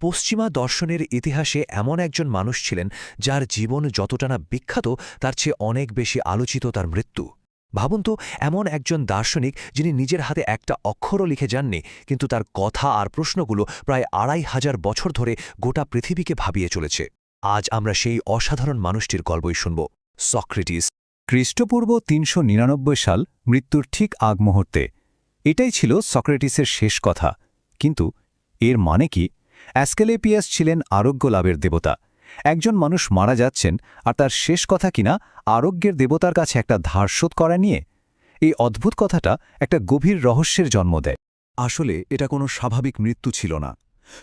পশ্চিমা দর্শনের ইতিহাসে এমন একজন মানুষ ছিলেন যার জীবন যতটা না বিখ্যাত, তার চেয়ে অনেক বেশি আলোচিত তার মৃত্যু। ভাবুন তো, এমন একজন দার্শনিক যিনি নিজের হাতে একটা অক্ষরও লিখে যাননি, কিন্তু তার কথা আর প্রশ্নগুলো প্রায় আড়াই হাজার বছর ধরে গোটা পৃথিবীকে ভাবিয়ে চলেছে। আজ আমরা সেই অসাধারণ মানুষটির গল্পই শুনব। সক্রেটিস, খ্রিস্টপূর্ব তিনশো নিরানব্বই সাল, মৃত্যুর ঠিক আগ মুহূর্তে এটাই ছিল সক্রেটিসের শেষ কথা, কিন্তু এর মানে কি? অ্যাস্কেলেপিয়াস ছিলেন আরোগ্য লাভের দেবতা। একজন মানুষ মারা যাচ্ছেন আর তার শেষ কথা কিনা আরোগ্যের দেবতার কাছে একটা ধার শোধ করা নিয়ে। এই অদ্ভুত কথাটা একটা গভীর রহস্যের জন্ম দেয়। আসলে এটা কোনো স্বাভাবিক মৃত্যু ছিল না।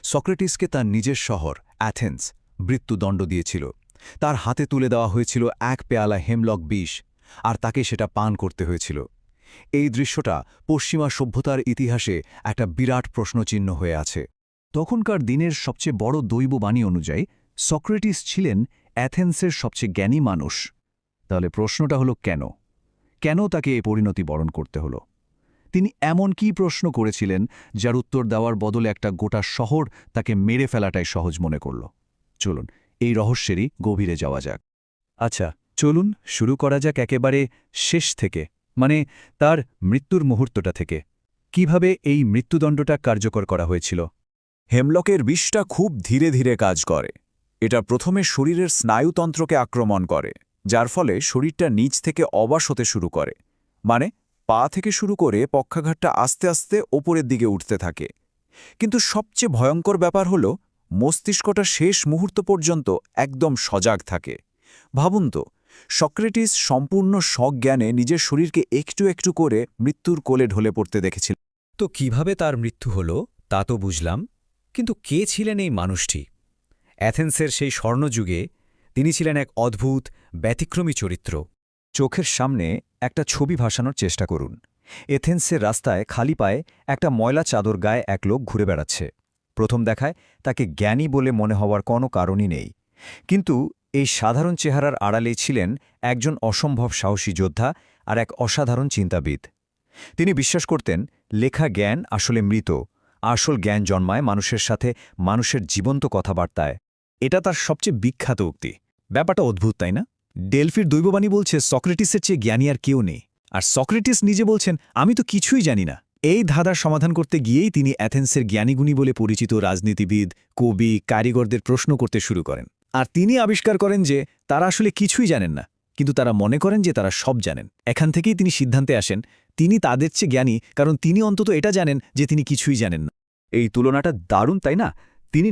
সক্রেটিসকে তার নিজের শহর, অ্যাথেন্স, মৃত্যুদণ্ড দিয়েছিল। তার হাতে তুলে দেওয়া হয়েছিল এক পেয়ালা হেমলক বিষ আর তাকে সেটা পান করতে হয়েছিল। এই দৃশ্যটা পশ্চিমা সভ্যতার ইতিহাসে একটা বিরাট প্রশ্নচিহ্ন হয়ে আছে। তখনকার দিনের সবচেয়ে বড় দৈববাণী অনুযায়ী, সক্রেটিস ছিলেন অ্যাথেন্সের সবচেয়ে জ্ঞানী মানুষ। তাহলে প্রশ্নটা হলো কেন? কেন তাকে এ পরিণতি বরণ করতে হলো? তিনি এমন কি প্রশ্ন করেছিলেন, যার উত্তর দেওয়ার বদলে একটা গোটা শহর তাকে মেরে ফেলাটাই সহজ মনে করল? চলুন, এই রহস্যেরই গভীরে যাওয়া যাক। আচ্ছা চলুন শুরু করা যাক একেবারে শেষ থেকে মানে তার মৃত্যুর মুহূর্তটা থেকে। কীভাবে এই মৃত্যুদণ্ডটা কার্যকর করা হয়েছিল? হেমলকের বিষটা খুব ধীরে ধীরে কাজ করে। এটা প্রথমে শরীরের স্নায়ুতন্ত্রকে আক্রমণ করে, যার ফলে শরীরটা নিচ থেকে অবাস হতে শুরু করে মানে পা থেকে শুরু করে পক্ষাঘাতটা আস্তে আস্তে ওপরের দিকে উঠতে থাকে। কিন্তু সবচেয়ে ভয়ঙ্কর ব্যাপার হল, মস্তিষ্কটা শেষ মুহূর্ত পর্যন্ত একদম সজাগ থাকে। ভাবুন তো, সক্রেটিস সম্পূর্ণ সজ্ঞানে নিজের শরীরকে একটু একটু করে মৃত্যুর কোলে ঢলে পড়তে দেখেছিল। তো কীভাবে তার মৃত্যু হল, তা তো বুঝলাম। কিন্তু কে ছিলেন এই মানুষটি? অ্যাথেন্সের সেই স্বর্ণযুগে তিনি ছিলেন এক অদ্ভুত, ব্যতিক্রমী চরিত্র। চোখের সামনে একটা ছবি ভাসানোর চেষ্টা করুন। এথেন্সের রাস্তায় খালি পায়ে একটা ময়লা চাদর গায়ে এক লোক ঘুরে বেড়াচ্ছে। প্রথম দেখায় তাকে জ্ঞানী বলে মনে হওয়ার কোনো কারণই নেই। কিন্তু এই সাধারণ চেহারার আড়ালেই ছিলেন একজন অসম্ভব সাহসী যোদ্ধা আর এক অসাধারণ চিন্তাবিদ। তিনি বিশ্বাস করতেন, লেখা জ্ঞান আসলে মৃত। আসল জ্ঞান জন্মায় মানুষের সাথে মানুষের জীবন্ত কথাবার্তায়। এটা তার সবচেয়ে বিখ্যাত উক্তি। ব্যাপারটা অদ্ভুত, তাই না? ডেলফির দৈববাণী বলছে, সক্রেটিসের চেয়ে জ্ঞানী আর কেউ নেই। আর সক্রেটিস নিজে বলছেন, আমি তো কিছুই জানি না। এই ধাঁধার সমাধান করতে গিয়েই তিনি অ্যাথেন্সের জ্ঞানীগুণী বলে পরিচিত রাজনীতিবিদ, কবি, কারিগরদের প্রশ্ন করতে শুরু করেন। আর তিনি আবিষ্কার করেন যে, তারা আসলে কিছুই জানেন না, কিন্তু তারা মনে করেন যে তারা সব জানেন। এখান থেকেই তিনি সিদ্ধান্তে আসেন, তিনি তাদের চেয়ে জ্ঞানী, কারণ তিনি অন্তত এটা জানেন যে তিনি কিছুই জানেন না। এই তুলনাটা দারুণ তাই না? তিনি